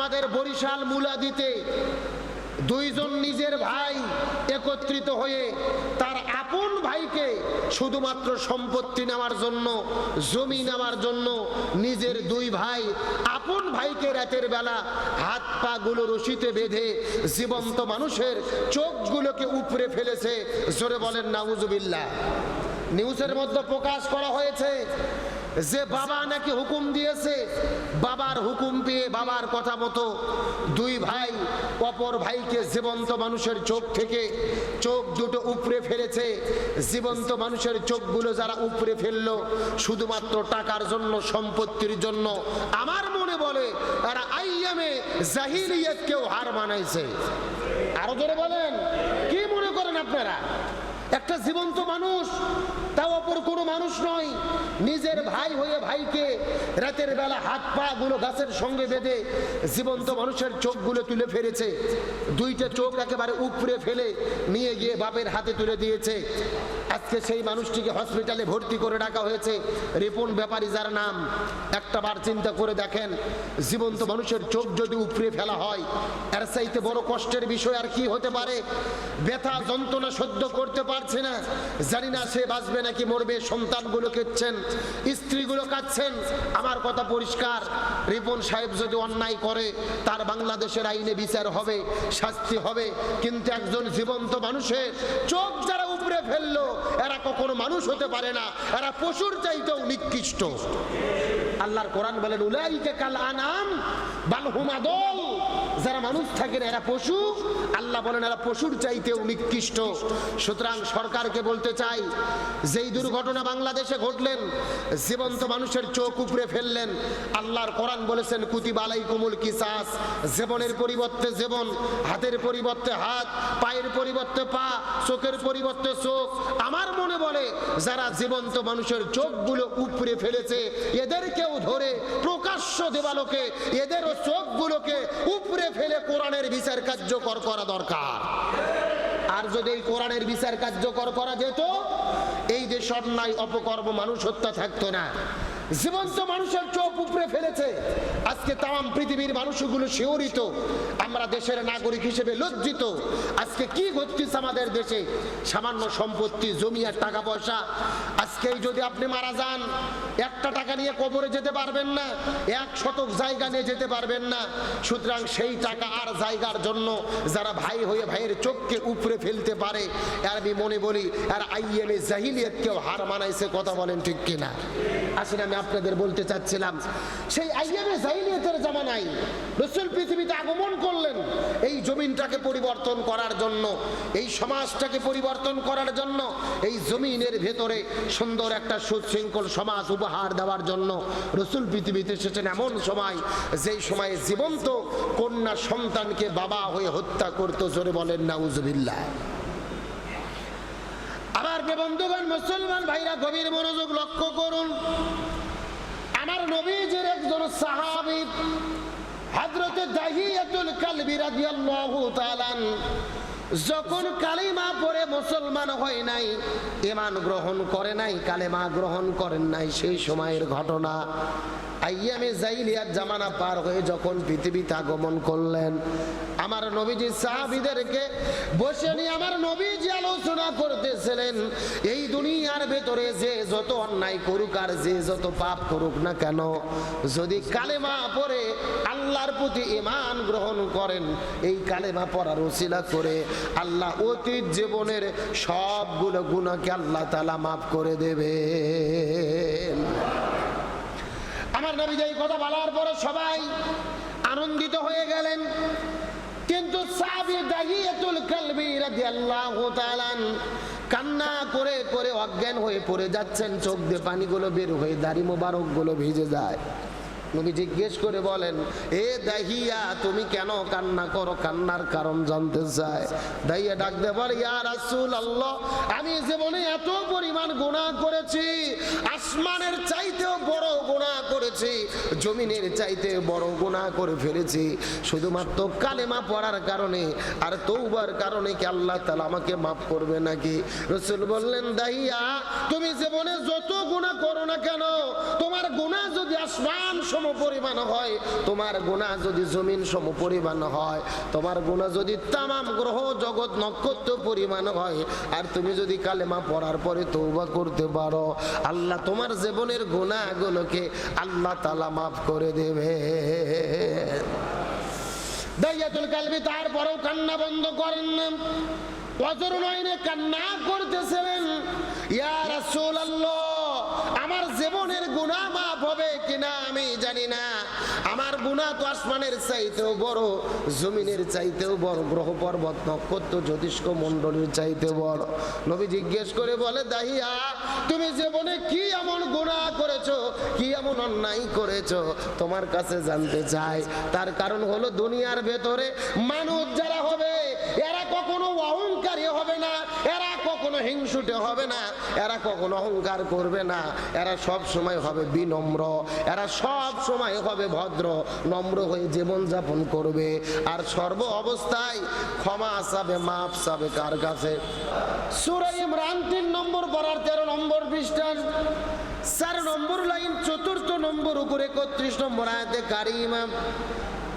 আমাদের বরিশাল মুলাদিতে দুইজন নিজের ভাই একত্রিত হয়ে তার আপন ভাইকে শুধুমাত্র সম্পত্তি নেওয়ার জন্য, জমি নেওয়ার জন্য নিজের দুই ভাই আপন ভাইকে রাতের বেলা হাত পা গুলো রশিতে বেঁধে জীবন্ত মানুষের চোখগুলোকে উপরে ফেলেছে। জোরে বলেন, নাউজুবিল্লাহ। নিউজের মধ্যে প্রকাশ করা হয়েছে যে বাবা নাকি হুকুম দিয়েছে, বাবার হুকুম পেয়ে বাবার কথা মতো দুই ভাই, অপর ভাইকে জীবন্ত মানুষের চোখ থেকে চোখ দুটো উপরে ফেলেছে। জীবন্ত মানুষের চোখগুলো যারা উপরে ফেলল, শুধুমাত্র টাকার জন্য, সম্পত্তির জন্য। আমার মনে বলে, তারা আইয়ামে জাহিলিয়াতকেও হার মানাইছে। আরও ধরে বলেন, কি মনে করেন আপনারা? একটা জীবন্ত মানুষ অপর কোনো মানুষ নয়। নিজের ভাই হয়ে ভাইকে রাতের বেলা হাত পা গুলো গাছের সঙ্গে বেঁধে জীবন্ত মানুষের চোখগুলো তুলে ফেলেছে। দুইটা চোখ একেবারে উপরে ফেলে নিয়ে গিয়ে বাপের হাতে তুলে দিয়েছে। আজকে সেই মানুষটিকে হসপিটালে ভর্তি করে ডাকা হয়েছে। রিপন ব্যাপারী যার নাম, একটা বার চিন্তা করে দেখেন, জীবন্ত মানুষের চোখ যদি উপরে ফেলা হয়, এর চাইতে বড় কষ্টের বিষয় আর কি হতে পারে? ব্যথা, যন্ত্রণা সহ্য করতে পারছে না। জানি না সে বাঁচবে নাকি মরবে সন্তানগুলো কেটছেন স্ত্রীগুলো কাঁদছেন। আমার কথা পরিষ্কার। রিপন সাহেব যদি অন্যায় করে, তার বাংলাদেশের আইনে বিচার হবে, শাস্তি হবে। কিন্তু একজন জীবন্ত মানুষের চোখ যারা উপরে ফেলল, এরা কখনো মানুষ হতে পারে না। এরা পশুর চাইতেও নিকৃষ্ট। আল্লাহর কোরআন বলেন, উলাইকে কাল আনাম বাল হুমাদল। যারা মানুষ থাকেন, এরা পশু। আল্লাহ বলেন, এরা পশুর চাইতেও নিকৃষ্ট। সুতরাং সরকারকে বলতে চাই, যেই দুর্ঘটনা বাংলাদেশে ঘটলেন, জীবন্ত মানুষের চোখ উপরে ফেললেন। আল্লাহর কোরআন বলেছেন কুতি বালাই কুমুল কিসাস। জীবনের পরিবর্তে জীবন, হাতের পরিবর্তে হাত, পায়ের পরিবর্তে পা, চোখের পরিবর্তে চোখ। আমার মনে বলে, যারা জীবন্ত মানুষের চোখগুলো উপরে ফেলেছে, এদেরকেও ধরে প্রকাশ্য দেবালোকে, এদেরও চোখগুলোকে উপরে ফেলে কোরআনের বিচার কার্যকর করা দরকার। আর যদি এই কোরআনের বিচার কার্যকর করা যেত, এই দেশ অন্যায় অপকর্ম মানুষ হত্যা থাকতো না। জীবন্ত মানুষের চোখ উপরে ফেলেছে। আজকে তাম পৃথিবীর মানুষগুলো শিহরিত। আমরা দেশের নাগরিক হিসেবে লজ্জিত। আজকে কি ঘটতেছে আমাদের দেশে? সামান্য সম্পত্তি, জমি আর টাকা পয়সা। আজকেই যদি আপনি মারা যান, একটা টাকা নিয়ে কবরে যেতে পারবেন না, এক শতক জায়গা নিয়ে যেতে পারবেন না। সুতরাং সেই টাকা আর জায়গার জন্য যারা ভাই হয়ে ভাইয়ের চোখকে উপরে ফেলতে পারে, আর আমি মনে বলি, আর আইএমএ জাহিলিয়তকেও হার মানাইছে, কথা বলেন ঠিক কিনা? আসলে আমি আপনাদের বলতে চাচ্ছিলাম, সেই আইএমএ জাহিলিয়তের জামানায় রসুল পৃথিবীতে আগমন করলেন। এই জমিনটাকে পরিবর্তন করার জন্য, এই সমাজটাকে পরিবর্তন করার জন্য, এই জমিনের ভেতরে সুন্দর একটা সুশৃঙ্খল সমাজ উপহার দেওয়ার জন্য রসুল পৃথিবীতে এসেছেন এমন সময়, যেই সময়ে জীবন্ত কন্যা সন্তানকে বাবা হয়ে হত্যা করতো, জোরে বলেন, নাউজবিল্লাহ। আবার যে বন্ধুগণ, মুসলমান ভাইরা, গভীর মনোযোগ লক্ষ্য করুন। নবীজির একজন সাহাবি হাজরতে দাহিয়াতুল কালবি রাদিয়াল্লাহু তাআলা যখন কালিমা পরে মুসলমান হয় নাই ইমান গ্রহণ করে নাই, কালেমা গ্রহণ করেন নাই, সেই সময়ের ঘটনা। জাইলিয়ার জামানা পার হয়ে যখন পৃথিবীতে আগমন করলেন, আমার বসে নিয়ে আমার আলোচনা করতেছিলেন, এই দুনিয়ার ভেতরে যে যত অন্যায় যে যত পাপ করুক না কেন, যদি কালেমা পড়ে, আল্লাহর প্রতি ইমান গ্রহণ করেন, এই কালেমা পড়ার ওসিলা করে আল্লাহ অতীত জীবনের সবগুলো গুণাকে আল্লাহ তালা মাফ করে দেবেন কথা বলার পরে সবাই আনন্দিত হয়ে গেলেন। কিন্তু কান্না করে করে অজ্ঞান হয়ে পড়ে যাচ্ছেন। চোখ দিয়ে পানিগুলো বের হয়ে দাড়ি ভিজে যায়। নবী জিজ্ঞেস করে বলেন, এ দাহিয়া, তুমি কেন কান্না করো? কান্নার কারণ জানতে চায়। দাহিয়া ডাক দে বলে, ইয়া রাসূল আল্লাহ আমি জীবনে এত পরিমাণ গুনাহ করেছি। আসমানের চাইতেও বড় গুনাহ করেছি, জমিনের চাইতে বড় গুনাহ করে ফেলেছি। শুধুমাত্র কালেমা পড়ার কারণে আর তৌবার কারণে কি আল্লাহ তাআলা আমাকে মাফ করবে নাকি? রসুল বললেন দাহিয়া তুমি জীবনে যত গুনাহ করো না কেন, তোমার গুনাহ যদি আসমান সম পরিমাণ হয়, তোমার গুণা যদি জমিন সম পরিমাণ হয়, তোমার গুণা যদি তামাম গ্রহ জগৎ নক্ষত্র পরিমাণ হয়, আর তুমি যদি কালেমা পড়ার পরে তৌবা করতে পারো, আল্লাহ তোমার জীবনের গুণাগুলোকে আল্লাহ তালা মাফ করে দেবে। দাইয়াতুল কালবি তারপরেও কান্না বন্ধ করেন না। অজর নয়নে কান্না করতেছিলেন ইয়া রাসূলুল্লাহ। জীবনের গুনাহ মাফ হবে কিনা আমি জানি না। আমার গুণা তো আসমানের চাইতেও বড়, জমিনের চাইতেও বড় গ্রহ পর্বত নক্ষত্র, জ্যোতিষ্ক মণ্ডলীর চাইতে বড়। নবী জিজ্ঞেস করে বলে, দাহিয়া, তুমি জীবনে কি এমন গুনাহ করেছ, কি এমন অন্যায় করেছ? তোমার কাছে জানতে চাই। তার কারণ হলো দুনিয়ার ভেতরে মানুষ যারা হবে হিংসুটে হবে না। এরা কখনো অহংকার করবে না। এরা সব সময় হবে বিনম্র। এরা সব সময় হবে ভদ্র, নম্র হয়ে জীবন যাপন করবে। আর সর্ব অবস্থায় ক্ষমা চাবে মাপ সাবে কার কাছে? সুরাই ইমরান তিন নম্বর পড়ার তেরো নম্বর পৃষ্ঠান চার নম্বর লাইন, চতুর্থ নম্বর উপরে একত্রিশ নম্বর আয়াতে কারিমা।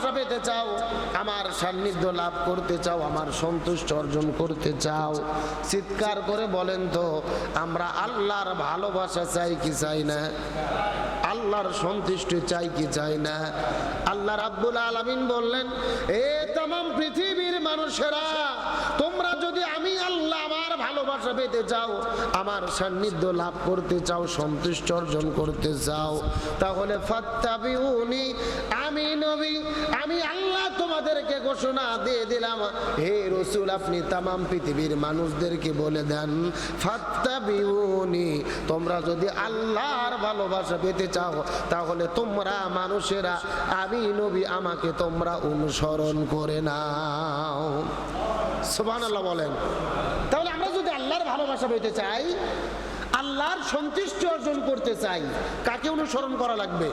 ভালোবাসা পেতে চাও, আমার সান্নিধ্য লাভ করতে চাও, আমার সন্তুষ্ট অর্জন করতে চাও। চিৎকার করে বলেন তো, আমরা আল্লাহর ভালোবাসা চাই কি চাই না? আল্লাহর সন্তুষ্টি চাই কি চাই না? আল্লাহ রাব্বুল আলামিন বললেন, এ তামাম পৃথিবীর মানুষেরা, তোমরা যদি আমি আল্লাহ আমার ভালোবাসা পেতে চাও, আমার সান্নিধ্য লাভ করতে চাও, সন্তুষ্ট অর্জন করতে চাও, তাহলে ফাত্তাবিউনি আমি নবী আমি আল্লাহ তোমাদেরকে ঘোষণা দিয়ে দিলাম, হে রসুল, আপনি তামাম পৃথিবীর মানুষদেরকে বলে দেন, ফাত্তাবিউনি, তোমরা যদি আল্লাহর ভালোবাসা পেতে চাও, তাহলে তোমরা মানুষেরা, আমি নবী, আমাকে তোমরা অনুসরণ করে নাও। সুবহানাল্লাহ বলেন। তাহলে আমরা যদি আল্লাহর ভালোবাসা পেতে চাই, আল্লাহর সন্তুষ্টি অর্জন করতে চাই, কাকে অনুসরণ করা লাগবে?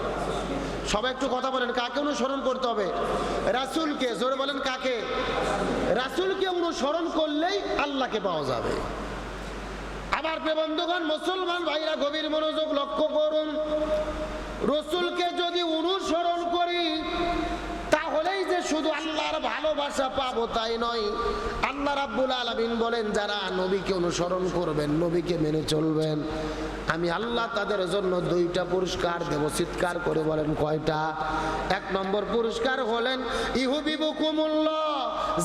সবাই একটু কথা বলেন, কাকে অনুসরণ করতে হবে? রাসূলকে, জোরে বলেন কাকে? রাসূলকে অনুসরণ করলেই আল্লাহকে পাওয়া যাবে। আমার প্রিয় বন্ধুগণ, মুসলমান ভাইরা, গভীর মনোযোগ লক্ষ্য করুন। রসুলকে যদি অনুসরণ করি, তাহলেই যে শুধু আল্লাহর ভালোবাসা পাবো তাই নয়। আল্লাহ রাব্বুল আলামিন বলেন, যারা নবীকে অনুসরণ করবেন, নবীকে মেনে চলবেন। আমি আল্লাহ তাদের জন্য দুইটা পুরস্কার দেব। চিৎকার করে বলেন, কয়টা? এক নম্বর পুরস্কার হলেন ইহুবি ইহুবিবুকুমুল্লাহ,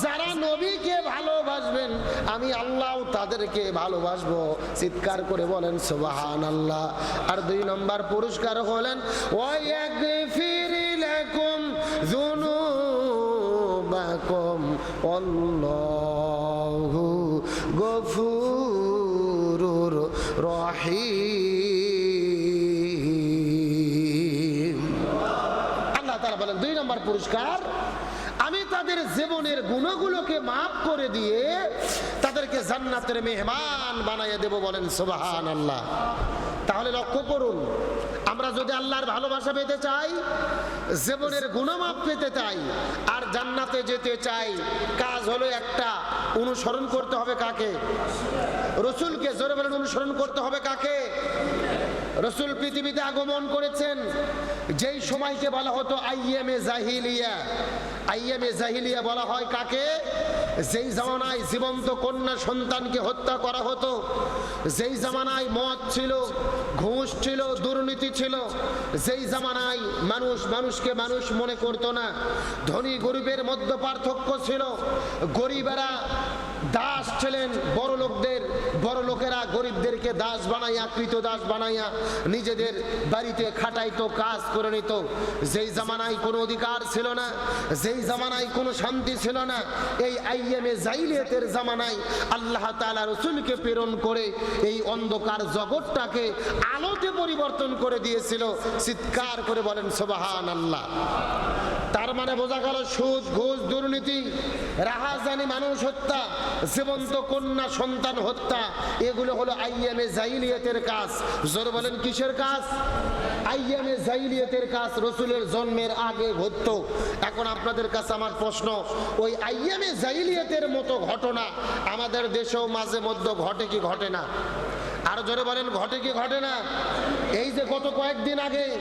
যারা নবীকে ভালোবাসবেন, আমি আল্লাহ তাদেরকে ভালোবাসবো। চিৎকার করে বলেন সুবাহান আল্লাহ আর দুই নম্বর পুরস্কার হলেন ওয়াগফির লাকুম যুনুবাকুম, আল্লাহু গফুরুর রহিম। আল্লাহ তারা বলেন দুই নম্বর পুরস্কার তাদের জীবনের গুণগুলোকে মাফ করে দিয়ে তাদেরকে জান্নাতের মেহমান বানাইয়া দেব বলেন সুবাহান আল্লাহ তাহলে লক্ষ্য করুন, আমরা যদি আল্লাহর ভালোবাসা পেতে চাই, জীবনের গুণমাপ পেতে চাই, আর জান্নাতে যেতে চাই, কাজ হলো একটা, অনুসরণ করতে হবে কাকে? রসুলকে জোরে বলেন, অনুসরণ করতে হবে কাকে? রসুল পৃথিবীতে আগমন করেছেন, যেই সময়কে বলা হতো আইএমএ জাহিলিয়া। আইএমএ জাহিলিয়া বলা হয় কাকে? যেই জামানায় জীবন্ত কন্যা সন্তানকে হত্যা করা হতো, যেই জামানায় মদ ছিল, ঘুষ ছিল, দুর্নীতি ছিল, যেই জামানায় মানুষ মানুষকে মানুষ মনে করতো না, ধনী গরিবের মধ্যে পার্থক্য ছিল, গরিবেরা দাস ছিলেন বড় লোকদের, বড় লোকেরা গরিবদেরকে দাস বানাইয়া কৃত দাস বানাইয়া নিজেদের বাড়িতে খাটাইতো, কাজ করে নিত। যেই জামানায় কোনো অধিকার ছিল না, যেই জামানায় কোনো শান্তি ছিল না, এই আইএমএ জাইলিয়াতের জামানায় আল্লাহ তাআলা রসুলকে প্রেরণ করে এই অন্ধকার জগৎটাকে আলোতে পরিবর্তন করে দিয়েছিল। চিৎকার করে বলেন সোবাহান আল্লাহ মানে বোঝা গেল সুদ, ঘুষ, দুর্নীতি, রাহাজানি মানুষ হত্যা, জীবন্ত কন্যা সন্তান হত্যা, এগুলো হলো আইএমএ জাইলিয়াতের কাজ। জোর বলেন, কিসের কাজ? আইএমএ জাইলিয়াতের কাজ, রসুলের জন্মের আগে ঘটতো। এখন আপনাদের কাছে আমার প্রশ্ন, ওই আইএমএ জাইলিয়াতের মতো ঘটনা আমাদের দেশেও মাঝে মধ্যে ঘটে কি ঘটে না? আরও জোরে বলেন, ঘটে কি ঘটে না? এই যে গত কয়েকদিন আগে